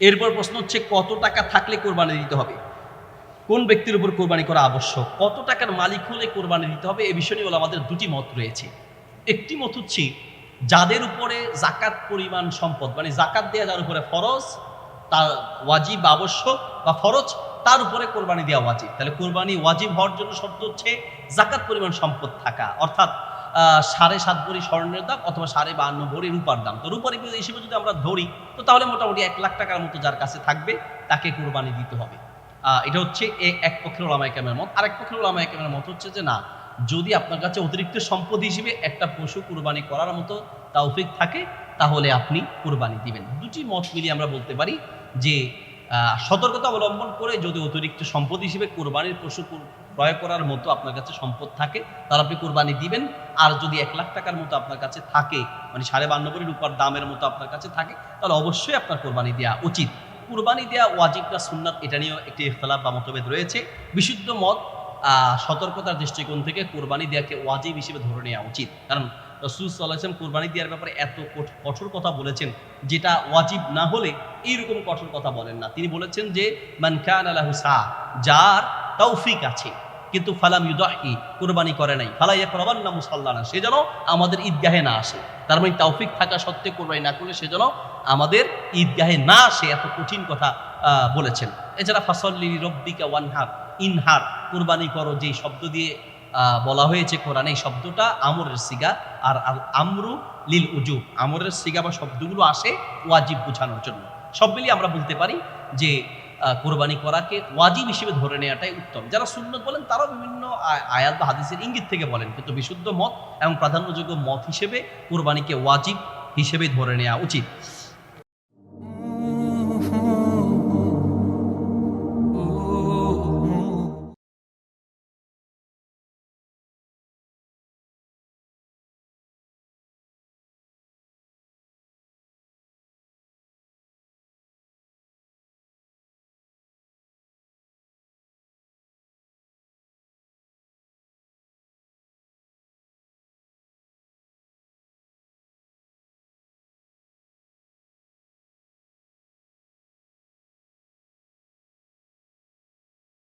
এরপর প্রশ্ন হচ্ছে, কত টাকা থাকলে কোরবানি দিতে হবে? কোন ব্যক্তির উপর কোরবানি করা আবশ্যক? কত টাকার মালিক হলে কোরবানি দিতে হবে? এ বিষয় নিয়ে আমাদের দুটি মত রয়েছে। একটি মত হচ্ছে, যাদের উপরে জাকাত পরিমাণ সম্পদ মানে জাকাত দেওয়া যার উপরে ফরজ তার ওয়াজিব আবশ্যক বা ফরজ, তার উপরে কোরবানি দেওয়া ওয়াজিব। তাহলে কোরবানি ওয়াজিব হওয়ার জন্য শর্ত হচ্ছে, জাকাত পরিমাণ সম্পদ থাকা। অর্থাৎ সাড়ে সাত ভরি স্বর্ণের দাম অথবা সাড়ে বাহান্ন ভরি রূপার দাম। তো রূপার হিসেবে যদি আমরা ধরি, তো তাহলে মোটামুটি এক লাখ টাকার মতো যার কাছে থাকবে, তাকে কোরবানি দিতে হবে। এটা হচ্ছে এক পক্ষের ওলামায় ক্যামের মত। আরেক পক্ষের ওলামায় ক্যামের মত হচ্ছে যে, না, যদি আপনার কাছে অতিরিক্ত সম্পদ হিসেবে একটা পশু কুরবানি করার মতো তৌফিক থাকে, তাহলে আপনি কুরবানি দিবেন। দুটি মত মিলিয়ে আমরা বলতে পারি যে সতর্কতা অবলম্বন করে যদি অতিরিক্ত সম্পদ হিসেবে কোরবানির পশু ক্রয় করার মতো আপনার কাছে সম্পদ থাকে তাহলে আপনি কোরবানি দিবেন। আর যদি এক লাখ টাকার মতো আপনার কাছে থাকে মানে সাড়ে বান্ন কোটি রূপার দামের মতো আপনার কাছে থাকে, তাহলে অবশ্যই আপনার কোরবানি দেওয়া উচিত। কুরবানি দেওয়া ওয়াজিব না সুন্নাত, এটা নিয়েও একটি ইখতলাফ বা মতভেদ রয়েছে। বিশুদ্ধ মত সতর্কতার দৃষ্টিকোণ থেকে কোরবানি দেওয়াকে ওয়াজিব হিসেবে ধরে নেওয়া উচিত। কারণ রসুল সাল্লাহাম কোরবানি দেওয়ার ব্যাপারে এত কঠ- কঠোর কথা বলেছেন, যেটা ওয়াজিব না হলে এইরকম কঠোর কথা বলেন না। তিনি বলেছেন যে, মান খান আলাহু সা যার তৌফিক আছে। কিন্তু ফালাম ইউদাহি, কোরবানি করে নাই। ফালাইয়া করবান না মুসাল্লানা, সে যেন আমাদের ঈদগাহে না আসে। তার মানে তৌফিক থাকা সত্ত্বে কোরবানি না করলে সে যেন আমাদের ঈদগাহে না আসে, এত কঠিন কথা বলেছেন। এছাড়া ফাসল্লি রব্বিকা ওয়ানহার, ইনহার, কোরবানি করো যে শব্দ দিয়ে বলা হয়েছে কোরআনে, এই শব্দটা আমরের সিগা, আর আমরু লিল উজুব আমরের সিগা বা শব্দগুলো আসে ওয়াজিব বোঝানোর জন্য। সব মিলিয়ে আমরা বলতে পারি যে কোরবানি করাকে ওয়াজিব হিসেবে ধরে নেওয়াটাই উত্তম। যারা সুন্নত বলেন, তারাও বিভিন্ন আয়- আয়াত বা হাদিসের ইঙ্গিত থেকে বলেন। কিন্তু বিশুদ্ধ মত এবং প্রাধান্যযোগ্য মত হিসেবে কোরবানিকে ওয়াজিব হিসেবে ধরে নেওয়া উচিত।